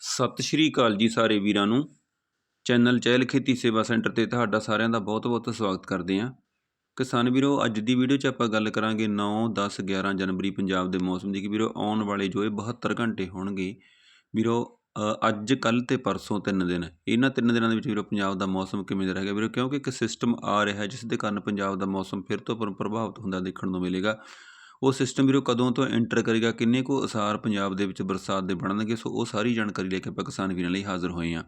ਸਤਿ ਸ਼੍ਰੀ ਅਕਾਲ ਜੀ ਸਾਰੇ ਵੀਰਾਂ ਨੂੰ। ਚੈਨਲ ਚਹਿਲ ਖੇਤੀ ਸੇਵਾ ਸੈਂਟਰ ਤੇ ਤੁਹਾਡਾ ਸਾਰਿਆਂ ਦਾ ਬਹੁਤ-ਬਹੁਤ ਸਵਾਗਤ ਕਰਦੇ ਹਾਂ। ਕਿਸਾਨ ਵੀਰੋ, ਅੱਜ ਦੀ ਵੀਡੀਓ 'ਚ ਆਪਾਂ ਗੱਲ ਕਰਾਂਗੇ 9 10 11 ਜਨਵਰੀ ਪੰਜਾਬ ਦੇ ਮੌਸਮ ਦੀ ਕਿ ਵੀਰੋ ਆਉਣ ਵਾਲੇ ਜੋ ਇਹ 72 ਘੰਟੇ ਹੋਣਗੇ, ਵੀਰੋ ਅੱਜ ਕੱਲ ਤੇ ਪਰਸੋਂ ਤਿੰਨ ਦਿਨ। ਇਹਨਾਂ ਤਿੰਨ ਦਿਨਾਂ ਦੇ ਵਿੱਚ ਵੀਰੋ ਪੰਜਾਬ ਦਾ ਮੌਸਮ ਕਿਵੇਂ ਦਾ ਰਹੇਗਾ ਵੀਰੋ? ਕਿਉਂਕਿ ਇੱਕ ਸਿਸਟਮ ਆ ਰਿਹਾ ਜਿਸ ਦੇ ਕਾਰਨ ਪੰਜਾਬ ਦਾ ਮੌਸਮ ਫਿਰ ਤੋਂ ਪਰ- ਪ੍ਰਭਾਵਿਤ ਹੁੰਦਾ ਦੇਖਣ ਨੂੰ ਮਿਲੇਗਾ। ਉਹ ਸਿਸਟਮ ਵੀਰੋ ਕਦੋਂ ਤੋਂ ਐਂਟਰ ਕਰੇਗਾ, ਕਿੰਨੇ ਕੁ ਅਸਾਰ ਪੰਜਾਬ ਦੇ ਵਿੱਚ ਬਰਸਾਤ ਦੇ ਬਣਨਗੇ, ਸੋ ਉਹ ਸਾਰੀ ਜਾਣਕਾਰੀ ਲੈ ਕੇ ਆਪਾਂ ਕਿਸਾਨ ਵੀਰਾਂ ਲਈ ਹਾਜ਼ਰ ਹੋਏ ਹਾਂ।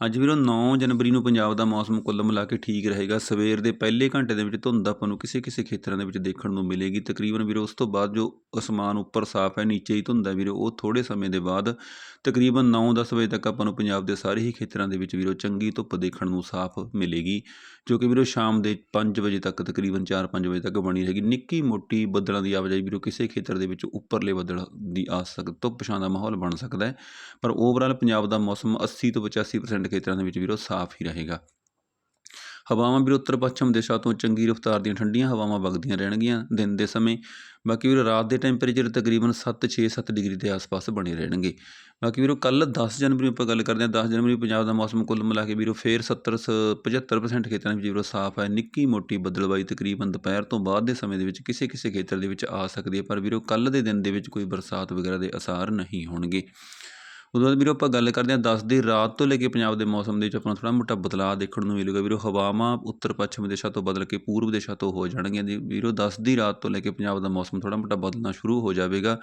ਅੱਜ ਵੀਰੋ 9 ਜਨਵਰੀ ਨੂੰ ਪੰਜਾਬ ਦਾ ਮੌਸਮ ਕੁੱਲ ਮਿਲਾ ਕੇ ਠੀਕ ਰਹੇਗਾ। ਸਵੇਰ ਦੇ ਪਹਿਲੇ ਘੰਟੇ ਦੇ ਵਿੱਚ ਧੁੰਦ ਆਪਾਂ ਨੂੰ ਕਿਸੇ ਕਿਸੇ ਖੇਤਰਾਂ ਦੇ ਵਿੱਚ ਦੇਖਣ ਨੂੰ ਮਿਲੇਗੀ। ਤਕਰੀਬਨ ਵੀਰੋ ਉਸ ਤੋਂ ਬਾਅਦ ਜੋ ਅਸਮਾਨ ਉੱਪਰ ਸਾਫ਼ ਹੈ, ਨੀਚੇ ਹੀ ਧੁੰਦ ਹੈ ਵੀਰੋ, ਉਹ ਥੋੜੇ ਸਮੇਂ ਦੇ ਬਾਅਦ ਤਕਰੀਬਨ 9-10 ਵਜੇ ਤੱਕ ਆਪਾਂ ਨੂੰ ਪੰਜਾਬ ਦੇ ਸਾਰੇ ਹੀ ਖੇਤਰਾਂ ਦੇ ਵਿੱਚ ਵੀਰੋ ਚੰਗੀ ਧੁੱਪ ਦੇਖਣ ਨੂੰ ਸਾਫ਼ ਮਿਲੇਗੀ, ਜੋ ਕਿ ਵੀਰੋ ਸ਼ਾਮ ਦੇ 5 ਵਜੇ ਤੱਕ, ਤਕਰੀਬਨ 4-5 ਵਜੇ ਤੱਕ ਬਣੀ ਰਹੇਗੀ। ਨਿੱਕੀ ਮੋਟੀ ਬੱਦਲਾਂ ਦੀ ਆਵਾਜਾਈ ਵੀਰੋ ਕਿਸੇ ਖੇਤਰ ਦੇ ਵਿੱਚ ਉੱਪਰਲੇ ਬੱਦਲ ਦੀ ਆ ਸਕ ਧੁੱਪ ਛਾਂ ਦਾ ਮਾਹੌਲ ਬਣ ਸਕਦਾ ਹੈ। ਪਰ ਓਵਰਆਲ ਪੰਜਾਬ ਦਾ ਮੌਸਮ 80 ਤੋਂ 85% ਖੇਤਰਾਂ ਦੇ ਵਿੱਚ ਵੀਰੋ ਸਾਫ਼ ਹੀ ਰਹੇਗਾ। ਹਵਾਵਾਂ ਵੀਰ ਉੱਤਰ ਪੱਛਮ ਦਿਸ਼ਾ ਤੋਂ ਚੰਗੀ ਰਫ਼ਤਾਰ ਦੀਆਂ ਠੰਡੀਆਂ ਹਵਾਵਾਂ ਵਗਦੀਆਂ ਰਹਿਣਗੀਆਂ ਦਿਨ ਦੇ ਸਮੇਂ। ਬਾਕੀ ਵੀਰੋ ਰਾਤ ਦੇ ਟੈਂਪਰੇਚਰ ਤਕਰੀਬਨ 7 6 7 ਡਿਗਰੀ ਦੇ ਆਸ-ਪਾਸ ਬਣੇ ਰਹਿਣਗੇ। ਬਾਕੀ ਵੀਰੋ ਕੱਲ 10 ਜਨਵਰੀ ਆਪਾਂ ਗੱਲ ਕਰਦੇ ਹਾਂ 10 ਜਨਵਰੀ ਪੰਜਾਬ ਦਾ ਮੌਸਮ ਕੁੱਲ ਮਿਲਾ ਕੇ ਵੀਰੋ ਫੇਰ 70 ਸ- 75% ਖੇਤਰਾਂ ਵਿੱਚ ਵੀਰੋ ਸਾਫ਼ ਹੈ। ਨਿੱਕੀ ਮੋਟੀ ਬੱਦਲਬਾਈ ਤਕਰੀਬਨ ਦੁਪਹਿਰ ਤੋਂ ਬਾਅਦ ਦੇ ਸਮੇਂ ਦੇ ਵਿੱਚ ਕਿਸੇ ਕਿਸੇ ਖੇਤਰ ਦੇ ਵਿੱਚ ਆ ਸਕਦੀ ਹੈ, ਪਰ ਵੀਰੋ ਕੱਲ ਦੇ ਦਿਨ ਦੇ ਵਿੱਚ ਕੋਈ ਬਰਸਾਤ ਵਗੈਰਾ ਦੇ ਅਸਾਰ ਨਹੀਂ ਹੋਣਗੇ। ਉਦੋਂ ਬਾਅਦ ਵੀਰੋ ਆਪਾਂ ਗੱਲ ਕਰਦੇ ਹਾਂ 10 ਦੀ ਰਾਤ ਤੋਂ ਲੈ ਕੇ ਪੰਜਾਬ ਦੇ ਮੌਸਮ ਦੇ ਵਿੱਚ ਆਪਾਂ ਨੂੰ ਥੋੜ੍ਹਾ ਮੋਟਾ ਬਦਲਾਅ ਦੇਖਣ ਨੂੰ ਮਿਲੇਗਾ ਵੀਰੋ, ਹਵਾਵਾਂ ਉੱਤਰ ਪੱਛਮ ਦਿਸ਼ਾ ਤੋਂ ਬਦਲ ਕੇ ਪੂਰਬ ਦਿਸ਼ਾ ਤੋਂ ਹੋ ਜਾਣਗੀਆਂ ਜੀ। ਵੀਰੋ 10 ਦੀ ਰਾਤ ਤੋਂ ਲੈ ਕੇ ਪੰਜਾਬ ਦਾ ਮੌਸਮ ਥੋੜ੍ਹਾ ਮੋਟਾ ਬਦਲਣਾ ਸ਼ੁਰੂ ਹੋ ਜਾਵੇਗਾ।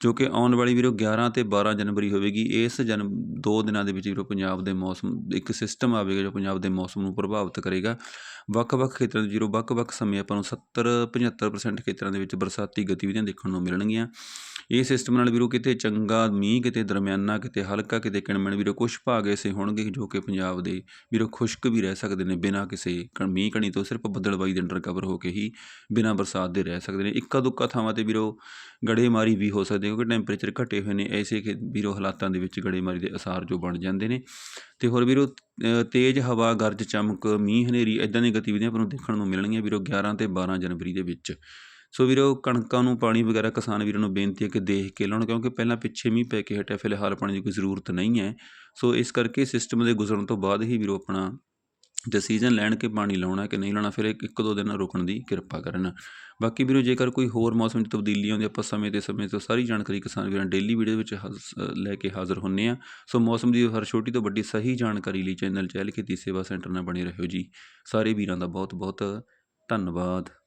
ਜੋ ਕਿ ਆਉਣ ਵਾਲੀ ਵੀਰੋ 11 ਤੇ 12 ਜਨਵਰੀ ਹੋਵੇਗੀ, ਇਸ ਜਨ ਦੋ ਦਿਨਾਂ ਦੇ ਵਿੱਚ ਵੀਰੋ ਪੰਜਾਬ ਦੇ ਮੌਸਮ, ਇੱਕ ਸਿਸਟਮ ਆਵੇਗਾ ਜੋ ਪੰਜਾਬ ਦੇ ਮੌਸਮ ਨੂੰ ਪ੍ਰਭਾਵਿਤ ਕਰੇਗਾ। ਵੱਖ-ਵੱਖ ਖੇਤਰਾਂ ਦੇ ਵੀਰੋ, ਵੱਖ-ਵੱਖ ਸਮੇਂ ਆਪਾਂ ਨੂੰ 70 75% ਖੇਤਰਾਂ ਦੇ ਵਿੱਚ ਬਰਸਾਤੀ ਗਤੀਵਿਧੀਆਂ ਦੇਖਣ ਨੂੰ ਮਿਲਣਗੀਆਂ। ਇਹ ਸਿਸਟਮ ਨਾਲ ਵੀਰੋ ਕਿਤੇ ਚੰਗਾ ਮੀਂਹ, ਕਿਤੇ ਦਰਮਿਆਨਾ, ਕਿਤੇ ਹਲਕਾ, ਕਿਤੇ ਕਿਣਮਣ ਵੀਰੋ ਕੁਝ ਭਾਗ ਐਸੇ ਹੋਣਗੇ ਜੋ ਕਿ ਪੰਜਾਬ ਦੇ ਵੀਰੋ ਖੁਸ਼ਕ ਵੀ ਰਹਿ ਸਕਦੇ ਨੇ, ਬਿਨਾਂ ਕਿਸੇ ਕਣ- ਮੀਂਹ ਕਣੀ ਤੋਂ ਸਿਰਫ ਬੱਦਲਬਾਈ ਦੇ ਅੰਡਰ ਕਵਰ ਹੋ ਕੇ ਹੀ ਬਿਨਾਂ ਬਰਸਾਤ ਦੇ ਰਹਿ ਸਕਦੇ ਨੇ। ਇੱਕਾ ਦੁੱਕਾ ਥਾਵਾਂ ਤੇ ਵੀਰੋ ਗੜੇਮਾਰੀ ਵੀ ਹੋ ਸਕਦੀ ਹੈ ਕਿਉਂਕਿ ਟੈਂਪਰੇਚਰ ਘਟੇ ਹੋਏ ਨੇ, ਐਸੇ ਖੇ- ਵੀਰੋ ਹਾਲਾਤਾਂ ਦੇ ਵਿੱਚ ਗੜੇਮਾਰੀ ਦੇ ਅਸਾਰ ਜੋ ਬਣ ਜਾਂਦੇ ਨੇ। ਤੇ ਹੋਰ ਵੀਰੋ ਤੇਜ਼ ਹਵਾ, ਗਰਜ, ਚਮਕ, ਮੀਂਹ, ਹਨੇਰੀ ਇਦਾਂ ਦੀਆਂ ਗਤੀਵਿਧੀਆਂ ਆਪਾਂ ਨੂੰ ਦੇਖਣ ਨੂੰ ਮਿਲਣਗੀਆਂ ਵੀਰੋ 11 ਤੇ 12 ਜਨਵਰੀ ਦੇ ਵਿੱਚ। ਸੋ ਵੀਰੋ, ਕਣਕਾਂ ਨੂੰ ਪਾਣੀ ਵਗੈਰਾ ਕਿਸਾਨ ਵੀਰਾਂ ਨੂੰ ਬੇਨਤੀ ਹੈ ਕਿ ਦੇਖ ਕੇ ਲਾਉਣ ਕਿਉਂਕਿ ਪਹਿਲਾਂ ਪਿੱਛੇ ਮੀਂਹ ਪੈ ਕੇ ਹਟਿਆ, ਫਿਲਹਾਲ ਪਾਣੀ ਦੀ ਕੋਈ ਜ਼ਰੂਰਤ ਨਹੀਂ ਹੈ। ਸੋ ਇਸ ਕਰਕੇ ਸਿਸਟਮ ਦੇ ਗੁਜ਼ਰਨ ਤੋਂ ਬਾਅਦ ਹੀ ਵੀਰੋ ਆਪਣਾ ਡਿਸੀਜਨ ਲੈਣ ਕੇ ਪਾਣੀ ਲਾਉਣਾ ਕਿ ਨਹੀਂ ਲਾਉਣਾ, ਫਿਰ ਇੱਕ ਦੋ ਦਿਨ ਰੁਕਣ ਦੀ ਕਿਰਪਾ ਕਰਨ। ਬਾਕੀ ਵੀਰੋ, ਜੇਕਰ ਕੋਈ ਹੋਰ ਮੌਸਮ 'ਚ ਤਬਦੀਲੀ ਆਉਂਦੀ, ਆਪਾਂ ਸਮੇਂ ਤੇ ਸਮੇਂ ਤੋਂ ਸਾਰੀ ਜਾਣਕਾਰੀ ਕਿਸਾਨ ਵੀਰਾਂ ਡੇਲੀ ਵੀਡੀਓ ਵਿੱਚ ਹਾਸ- ਲੈ ਕੇ ਹਾਜ਼ਰ ਹੁੰਨੇ ਆ। ਸੋ ਮੌਸਮ ਦੀ ਹਰ ਛੋਟੀ ਤੋਂ ਵੱਡੀ ਸਹੀ ਜਾਣਕਾਰੀ ਲਈ ਚੈਨਲ ਚਹਿਲ ਖੇਤੀ ਸੇਵਾ ਸੈਂਟਰ ਨਾਲ ਬਣੇ ਰਹੋ ਜੀ। ਸਾਰੇ ਵੀਰਾਂ ਦਾ ਬਹੁਤ ਬਹੁਤ ਧੰਨਵਾਦ।